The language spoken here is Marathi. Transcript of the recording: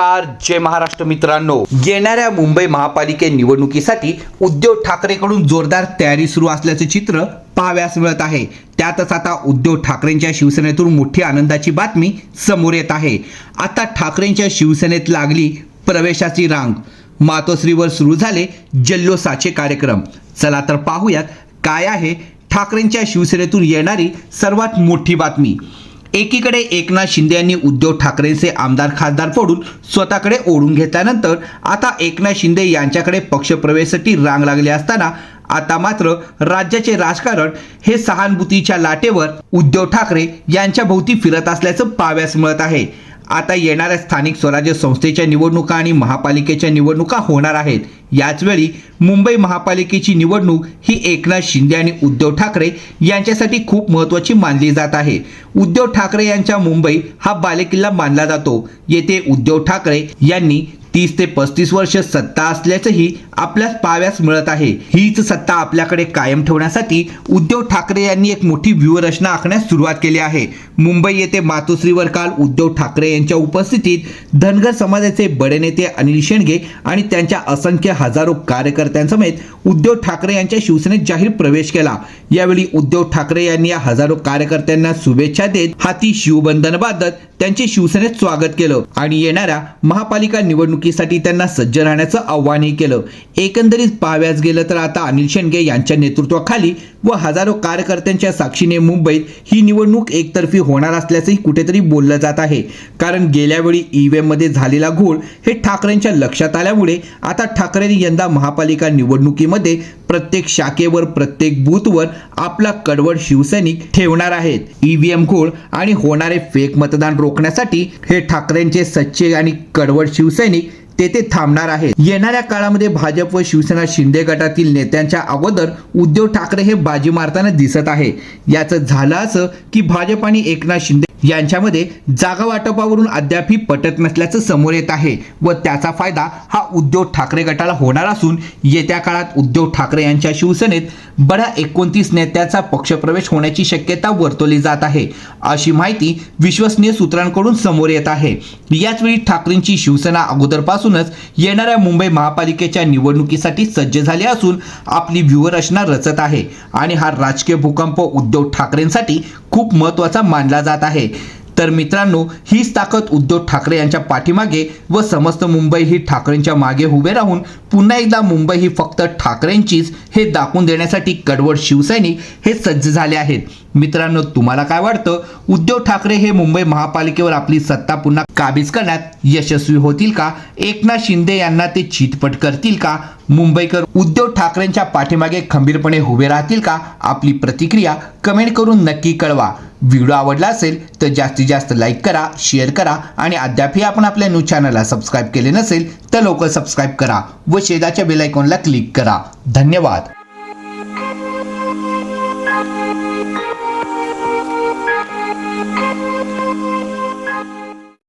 नमस्कार. जय महाराष्ट्र मित्रांनो. येणाऱ्या मुंबई महापालिके निवडणुकीसाठी उद्धव ठाकरेकडून जोरदार तयारी सुरू असल्याचे चित्र पाहाव्यास मिळत आहे. त्यातच आता उद्धव ठाकरेंच्या शिवसेनेतून मोठी आनंदाची बातमी समोर येत आहे. आता ठाकरेंच्या शिवसेनेत लागली प्रवेशाची रांग. मातोश्रीवर सुरू झाले जल्लोषाचे कार्यक्रम. चला तर पाहूयात काय आहे ठाकरेंच्या शिवसेनेतून येणारी सर्वात मोठी बातमी. एकीकडे एकनाथ शिंदे यांनी उद्धव ठाकरेंचे आमदार खासदार फोडून स्वतःकडे ओढून घेतल्यानंतर आता एकनाथ शिंदे यांच्याकडे पक्षप्रवेशासाठी रांग लागली असताना आता मात्र राज्याचे राजकारण हे सहानुभूतीच्या लाटेवर उद्धव ठाकरे यांच्या भोवती फिरत असल्याचं पाव्यास मिळत आहे. आता येणाऱ्या स्थानिक स्वराज्य संस्थेच्या निवडणुका आणि महापालिकेच्या निवडणुका होणार आहेत. याचवेळी मुंबई महापालिकेची निवडणूक ही एकनाथ शिंदे आणि उद्धव ठाकरे यांच्यासाठी खूप महत्त्वाची मानली जात आहे. उद्धव ठाकरे यांच्या मुंबई हा बालेकिल्ला मानला जातो. येथे उद्धव ठाकरे यांनी तीस ते पस्तीस वर्ष सत्ता असल्याचंही आपल्यास पाव्यास मिळत आहे. हीच सत्ता आपल्याकडे कायम ठेवण्यासाठी उद्धव ठाकरे यांनी एक मोठी व्यूहरचना आखण्यास सुरुवात केली आहे. मुंबई येथे मातोश्रीवर काल उद्धव ठाकरे यांच्या उपस्थितीत धनगर समाजाचे बडे नेते अनिल शेंडगे आणि त्यांच्या असंख्य हजारो कार्यकर्त्यांसमेत उद्धव ठाकरे यांच्या शिवसेनेत जाहीर प्रवेश केला. यावेळी उद्धव ठाकरे यांनी या हजारो कार्यकर्त्यांना शुभेच्छा देत हाती शिवबंधन बांधत त्यांचे शिवसेनेत स्वागत केलं आणि येणाऱ्या महापालिका निवडणूक निवडणुकीसाठी त्यांना सज्ज राहण्याचं आव्हानही केलं. एकंदरीत पाहाव्यास गेलं तर आता अनिल शेंडगे यांच्या नेतृत्वाखाली व हजारो कार्यकर्त्यांच्या साक्षीने मुंबईत ही निवडणूक एकतर्फी होणार असल्याचंही कुठेतरी बोललं जात आहे. कारण गेल्यावेळी ईव्हीएममध्ये झालेला घोळ हे ठाकरेंच्या लक्षात आल्यामुळे आता ठाकरेंनी यंदा महापालिका निवडणुकीमध्ये प्रत्येक शाखेवर प्रत्येक बूथवर आपला कडवड शिवसैनिक ठेवणार आहेत. ईव्हीएम घोळ आणि होणारे फेक मतदान रोखण्यासाठी हे ठाकरेंचे सच्चे आणि कडवड शिवसैनिक तेथे थांबणार आहेत. येणाऱ्या काळामध्ये भाजप व शिवसेना शिंदे गटातील नेत्यांच्या अगोदर उद्धव ठाकरे हे बाजी मारताना दिसत आहे. याचं झालं असं की भाजप आणि एकनाथ शिंदे यांच्यामध्ये जागा वाटपावरून अद्यापही पटत नसल्याचं समोर येत आहे व त्याचा फायदा हा उद्धव ठाकरे गटाला होणार असून येत्या काळात उद्धव ठाकरे यांच्या शिवसेनेत बड्या एकोणतीस नेत्याचा पक्षप्रवेश होण्याची शक्यता वर्तवली जात आहे. अशी माहिती विश्वसनीय सूत्रांकडून समोर येत आहे. याचवेळी ठाकरेंची शिवसेना अगोदरपासूनच येणाऱ्या मुंबई महापालिकेच्या निवडणुकीसाठी सज्ज झाली असून आपली व्यूहरचना रचत आहे आणि हा राजकीय भूकंप उद्धव ठाकरेंसाठी खूप महत्त्वाचा मानला जात आहे. तर मित्रांनो हीच ताकद उद्धव ठाकरे यांच्या पाठीमागे व समस्त मुंबई ही ठाकरेंच्या मागे उभे राहून पुन्हा एकदा मुंबई ही फक्त ठाकरेंचीच हे दाखवून देण्यासाठी कडवड शिवसैनिक हे सज्ज झाले आहेत. मित्रांनो तुम्हाला काय वाटतं? उद्धव ठाकरे हे मुंबई महापालिकेवर आपली सत्ता पुन्हा काबीज करण्यात यशस्वी होतील का? एकनाथ शिंदे यांना ते चितपट करतील का? मुंबईकर उद्धव ठाकरेंच्या पाठीमागे खंबीरपणे उभे राहतील का? आपली प्रतिक्रिया कमेंट करून नक्की कळवा. व्हिडिओ आवडला असेल तर जास्तीत जास्त लाईक करा शेअर करा आणि अद्यापही आपण आपल्या न्यूज चॅनलला सबस्क्राईब केले नसेल तर लवकर सबस्क्राईब करा व शेजाच्या बेलायकॉनला क्लिक करा. धन्यवाद.